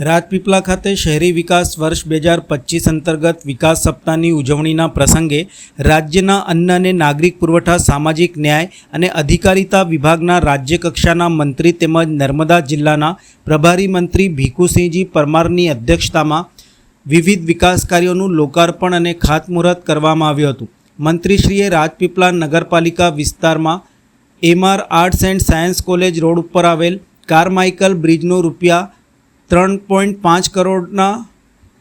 રાજપીપળા ખાતે શહેરી વિકાસ વર્ષ બે હજાર પચીસ અંતર્ગત વિકાસ સપ્તાહની ઉજવણીના પ્રસંગે રાજ્યના અન્ન અને નાગરિક પુરવઠા, સામાજિક ન્યાય અને અધિકારીતા વિભાગના રાજ્યકક્ષાના મંત્રી તેમજ નર્મદા જિલ્લાના પ્રભારી મંત્રી ભીખુસિંહજી પરમારની અધ્યક્ષતામાં વિવિધ વિકાસ કાર્યોનું લોકાર્પણ અને ખાતમુહૂર્ત કરવામાં આવ્યું હતું. મંત્રીશ્રીએ રાજપીપળા નગરપાલિકા વિસ્તારમાં M R arts and science college road ઉપર આવેલ કારમાઇકલ બ્રિજનું રૂપિયા ત્રણ પોઈન્ટ પાંચ કરોડના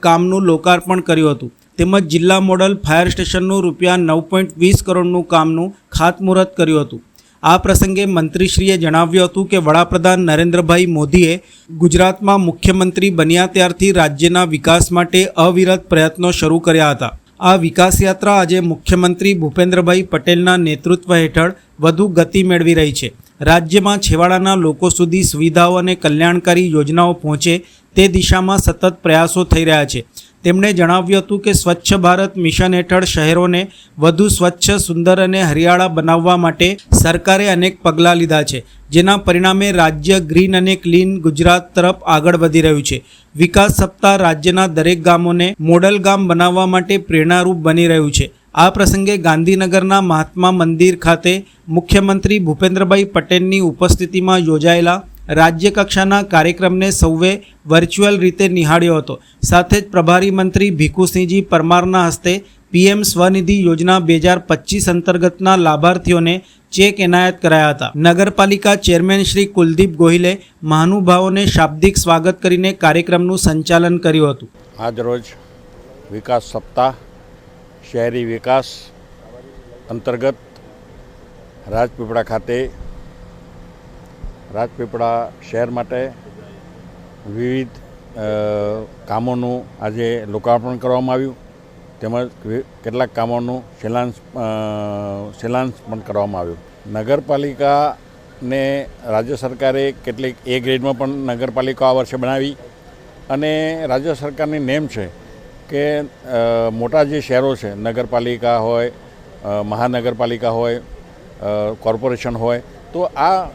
કામનું લોકાર્પણ કર્યું હતું. તેમજ જિલ્લા મોડલ ફાયર સ્ટેશનનું રૂપિયા નવ પોઈન્ટ વીસ કરોડનું કામનું ખાતમુહૂર્ત કર્યું હતું. આ પ્રસંગે મંત્રીશ્રીએ જણાવ્યું હતું કે વડાપ્રધાન નરેન્દ્રભાઈ મોદીએ ગુજરાતમાં મુખ્યમંત્રી બન્યા ત્યારથી રાજ્યના વિકાસ માટે અવિરત પ્રયત્નો શરૂ કર્યા હતા. આ વિકાસ યાત્રા આજે મુખ્યમંત્રી ભૂપેન્દ્રભાઈ પટેલના નેતૃત્વ હેઠળ વધુ ગતિ મેળવી રહી છે. રાજ્યમાં છેવાડાના લોકો સુધી સુવિધાઓ અને કલ્યાણકારી યોજનાઓ પહોંચે તે દિશામાં સતત પ્રયાસો થઈ રહ્યા છે. તેમણે જણાવ્યું હતું કે સ્વચ્છ ભારત મિશન હેઠળ શહેરોને વધુ સ્વચ્છ, સુંદર અને હરિયાળા બનાવવા માટે સરકારે અનેક પગલાં લીધા છે, જેના પરિણામે રાજ્ય ગ્રીન અને ક્લીન ગુજરાત તરફ આગળ વધી રહ્યું છે. વિકાસ સપ્તાહ રાજ્યના દરેક ગામોને મોડલ ગામ બનાવવા માટે પ્રેરણારૂપ બની રહ્યું છે. આ પ્રસંગે ગાંધીનગરના મહાત્મા મંદિર ખાતે મુખ્યમંત્રી ભૂપેન્દ્રભાઈ પટેલની ઉપસ્થિતિમાં યોજાયેલા રાજ્યકક્ષાના કાર્યક્રમને સૌએ વર્ચ્યુઅલ રીતે નિહાળ્યો હતો. સાથે જ પ્રભારી મંત્રી ભીખુસિંહજી પરમારના હસ્તે પીએમ સ્વનિધિ યોજના બે હજાર પચીસ અંતર્ગતના લાભાર્થીઓને ચેક એનાયત કરાયા હતા. નગરપાલિકા ચેરમેન શ્રી કુલદીપ ગોહિલે મહાનુભાવોને શાબ્દિક સ્વાગત કરીને કાર્યક્રમનું સંચાલન કર્યું હતું. આજરોજ વિકાસ સપ્તાહ શહેરી વિકાસ અંતર્ગત રાજપીપળા ખાતે, રાજપીપળા શહેર માટે વિવિધ કામોનું આજે લોકાર્પણ કરવામાં આવ્યું. તેમજ કેટલાક કામોનું શિલાન્સ શિલાન્સ પણ કરવામાં આવ્યું. નગરપાલિકાને રાજ્ય સરકારે કેટલીક એ ગ્રેડમાં પણ નગરપાલિકા આ વર્ષે બનાવી અને રાજ્ય સરકારની નેમ છે કે મોટા જે શહેરો છે, નગરપાલિકા હોય મહાનગરપાલિકા હોય કોર્પોરેશન હોય, તો આ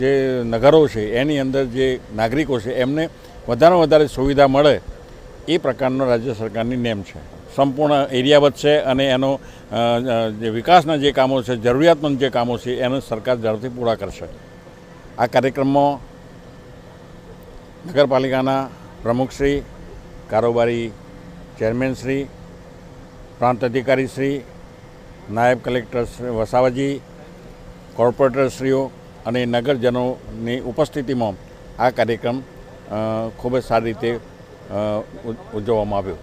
જે નગરો છે, એની અંદર જે નાગરિકો છે, એમને વધારેમાં વધારે સુવિધા મળે એ પ્રકારનો રાજ્ય સરકારની નેમ છે. સંપૂર્ણ એરિયા વધશે અને એનો જે વિકાસના જે કામો છે, જરૂરિયાતમંદ જે કામો છે, એને સરકાર ઝડપથી પૂરા કરશે. આ કાર્યક્રમમાં નગરપાલિકાના પ્રમુખશ્રી, કારોબારી ચેરમેનશ્રી પ્રાંત અધિકારીશ્રી નાયબ કલેક્ટર શ્રી વસાવાજી કોર્પોરેટરશ્રીઓ અને નગરજનોની ઉપસ્થિતિમાં આ કાર્યક્રમ ખૂબ જ સારી રીતે ઉજવવામાં આવ્યો.